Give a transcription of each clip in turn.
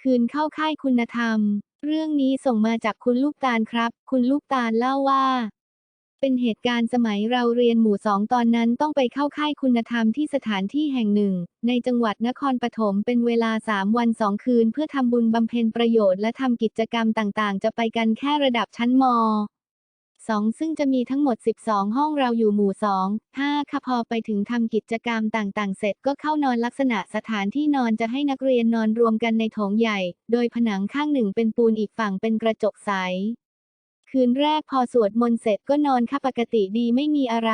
คืนเข้าค่ายคุณธรรม เรื่องนี้ส่งมาจากคุณลูกตาลครับ คุณลูกตาลเล่าว่า เป็นเหตุการณ์สมัยเราเรียนหมู่สองตอนนั้นต้องไปเข้าค่ายคุณธรรมที่สถานที่แห่งหนึ่ง ในจังหวัดนครปฐมเป็นเวลา3วันสองคืน เพื่อทำบุญบำเพ็ญประโยชน์และทำกิจกรรมต่างๆ จะไปกันแค่ระดับชั้นม 2 ซึ่งจะมีทั้งหมด 12 ห้องเราอยู่หมู่ 2 5 ค่ะพอไปถึงทำกิจกรรมต่างๆ เสร็จก็เข้านอนลักษณะสถานที่นอนจะให้นักเรียนนอนรวมกันในโถงใหญ่ โดยผนังข้างหนึ่งเป็นปูนอีกฝั่งเป็นกระจกใส คืนแรกพอสวดมนต์เสร็จก็นอนค่ะปกติดีไม่มีอะไร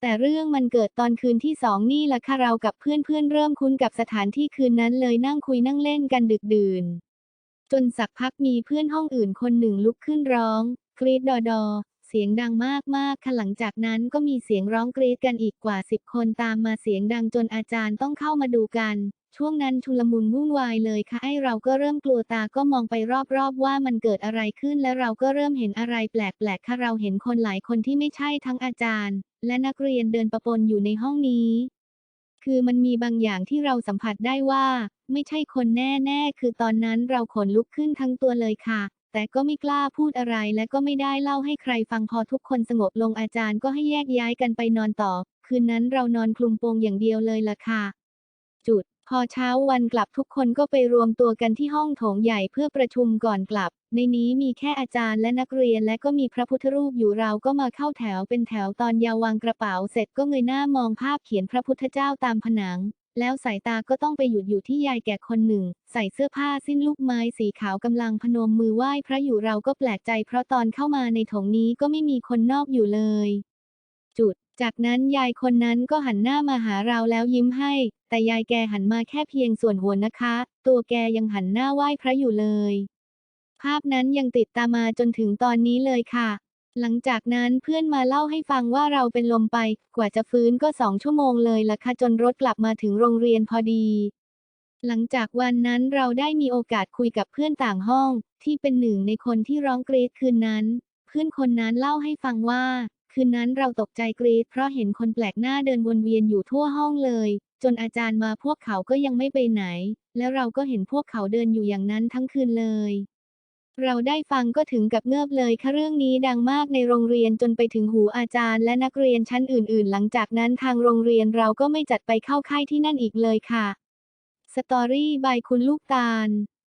แต่เรื่องมันเกิดตอนคืนที่สองนี่แหละค่ะเรากับเพื่อนๆเริ่มคุ้นกับสถานที่คืนนั้นเลยนั่งคุยนั่งเล่นกันดึกดื่น จนสักพักมีเพื่อนห้องอื่นคนหนึ่งลุกขึ้นร้อง กรีดดอดอ เสียงดังมากๆค่ะหลังจากนั้นก็มีเสียงร้องกรีดกันอีกกว่าสิบคนตามมาเสียงดังจนอาจารย์ต้องเข้ามาดูกัน ช่วงนั้นชุลมุนวุ่นวายเลยค่ะไอเราก็เริ่มกลัวตาก็มองไปรอบๆว่ามันเกิดอะไรขึ้นและเราก็เริ่มเห็นอะไรแปลกๆค่ะเราเห็นคนหลายคนที่ไม่ใช่ทั้งอาจารย์ และนักเรียนเดินประปนอยู่ในห้องนี้คือมันมีบางอย่างที่เราสัมผัสได้ว่า ไม่ใช่คนแน่ ๆ คือตอนนั้นเราขนลุกขึ้นทั้งตัวเลยค่ะ แต่ก็ไม่กล้าพูดอะไรและก็ไม่ได้เล่าให้ใครฟังพอทุกคนสงบลงอาจารย์ก็ให้แยกย้ายกันไปนอนต่อ คืนนั้นเรานอนคลุมโปงอย่างเดียวเลยล่ะค่ะ จุด พอเช้าวันกลับทุกคนก็ไปรวมตัวกันที่ห้องโถงใหญ่เพื่อประชุมก่อนกลับ ในนี้มีแค่อาจารย์และนักเรียนและก็มีพระพุทธรูปอยู่เราก็มาเข้าแถวเป็นแถวตอนยาววางกระเป๋าเสร็จก็เงยหน้ามองภาพเขียนพระพุทธเจ้าตามผนัง แล้วสายตาก็ต้องไปหยุดอยู่ที่ยายแก่คนหนึ่ง ใส่เสื้อผ้าสิ้นลูกไม้สีขาวกำลังพนมมือไหว้พระอยู่เราก็แปลกใจเพราะตอนเข้ามาในถงนี้ก็ไม่มีคนนอกอยู่เลย จุด จากนั้นยายคนนั้นก็หันหน้ามาหาเราแล้วยิ้มให้ แต่ยายแกหันมาแค่เพียงส่วนหัวนะคะ ตัวแกยังหันหน้าไหว้พระอยู่เลย ภาพนั้นยังติดตามมาจนถึงตอนนี้เลยค่ะ หลังจากนั้นเพื่อนมาเล่าให้ฟังว่าเราเป็นลมไป กว่าจะฟื้นก็สองชั่วโมงเลยล่ะค่ะจนรถกลับมาถึงโรงเรียนพอดี หลังจากวันนั้นเราได้มีโอกาสคุยกับเพื่อนต่างห้อง ที่เป็นหนึ่งในคนที่ร้องกรีดคืนนั้น เพื่อนคนนั้นเล่าให้ฟังว่า คืนนั้นเราตกใจกรีดเพราะเห็นคนแปลกหน้าเดินวนเวียนอยู่ทั่วห้องเลย จนอาจารย์มาพวกเขาก็ยังไม่ไปไหน แล้วเราก็เห็นพวกเขาเดินอยู่อย่างนั้นทั้งคืนเลย เราได้ฟังก็ถึงกับเงิบเลยค่ะเรื่องนี้ดังมากในโรงเรียนจนไปถึงหูอาจารย์และนักเรียนชั้นอื่น ๆ หลังจากนั้นทางโรงเรียนเราก็ไม่จัดไปเข้าค่ายที่นั่นอีกเลยค่ะ สตอรี่บายคุณลูกตาล